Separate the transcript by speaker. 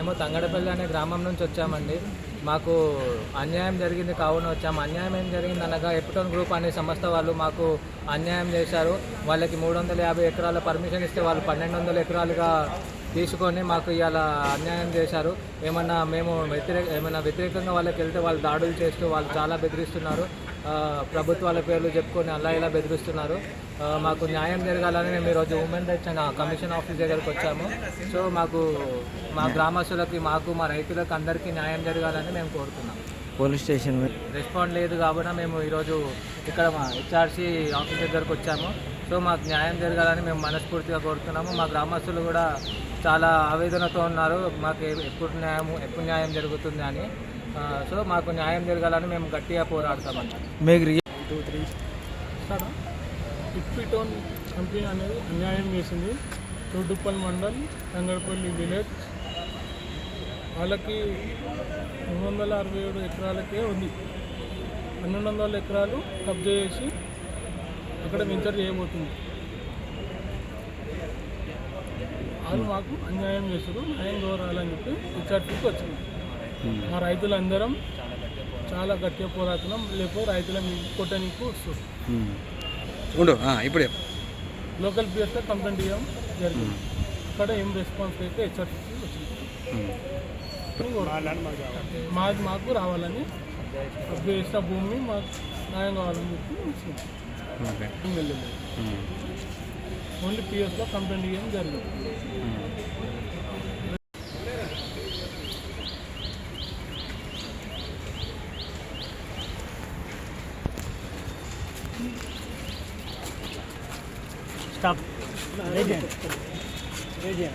Speaker 1: మేము తంగడపల్లి అనే గ్రామం నుంచి వచ్చామండి. మాకు అన్యాయం జరిగింది కావున వచ్చాము అన్యాయం ఏం జరిగింది అనగా ఎప్టోన్ గ్రూప్ అనే సంస్థ వాళ్ళు మాకు అన్యాయం చేశారు. వాళ్ళకి మూడు వందల యాభై ఎకరాల పర్మిషన్ ఇస్తే వాళ్ళు పన్నెండు వందల ఎకరాలుగా తీసుకొని మాకు ఇవాళ అన్యాయం చేశారు. ఏమన్నా మేము వ్యతిరేక ఏమైనా వ్యతిరేకంగా వాళ్ళకి వెళ్తే వాళ్ళు దాడులు చేస్తూ వాళ్ళు చాలా బెదిరిస్తున్నారు. ప్రభుత్వాల పేర్లు చెప్పుకొని అలా ఇలా బెదిరిస్తున్నారు. మాకు న్యాయం జరగాలని మేము ఈరోజు women rights and commission office దగ్గరకు వచ్చాము. సో మాకు మా గ్రామస్తులకి మాకు మా రైతులకు అందరికీ న్యాయం జరగాలని మేము కోరుతున్నాం.
Speaker 2: పోలీస్ స్టేషన్
Speaker 1: రెస్పాండ్ లేదు కాబట్టి మేము ఈరోజు ఇక్కడ మా హెచ్ఆర్సీ ఆఫీస్ దగ్గరకు వచ్చాము. సో మాకు న్యాయం జరగాలని మేము మనస్ఫూర్తిగా కోరుతున్నాము. మా గ్రామస్తులు కూడా చాలా ఆవేదనతో ఉన్నారు. మాకు ఎప్పుడు న్యాయం ఎప్పుడు న్యాయం జరుగుతుంది అని. సో మాకు న్యాయం జరగాలని మేము గట్టిగా
Speaker 2: మీకు రి-
Speaker 3: టూ త్రీ స్టార్ట్ ఇప్పిటోన్ కంపెనీ అనేది అన్యాయం చేసింది. చోటుప్పల్ మండల్ తంగడపల్లి విలేజ్. వాళ్ళకి రెండు వందల అరవై ఏడు ఎకరాలకే ఉంది. పన్నెండు వందల ఎకరాలు కబ్జా చేసి అక్కడ వెంచర్ చేయబోతుంది. వాళ్ళు మాకు అన్యాయం చేస్తారు న్యాయం కోరాలని చెప్పి హెచ్ఆర్టీకి వచ్చింది. మా రైతులందరం చాలా గట్టిగా పోరాడుతున్నాం. లేకపోతే రైతుల కొట్టడానికి వస్తుంది
Speaker 2: ఇప్పుడు.
Speaker 3: లోకల్ పిఎస్లో కంప్లైంట్ ఇవ్వడం జరిగింది. అక్కడ ఏం రెస్పాన్స్ అయితే హెచ్ఆర్టీకి వచ్చింది. మాది మాకు రావాలని చేసిన భూమి మాకు న్యాయం కావాలని చెప్పి వెళ్ళలేదు. ఓన్లీ పిఎస్లో కంప్లైంట్ ఇవ్వడం జరిగింది.
Speaker 2: stop.
Speaker 3: Radiant. Radiant.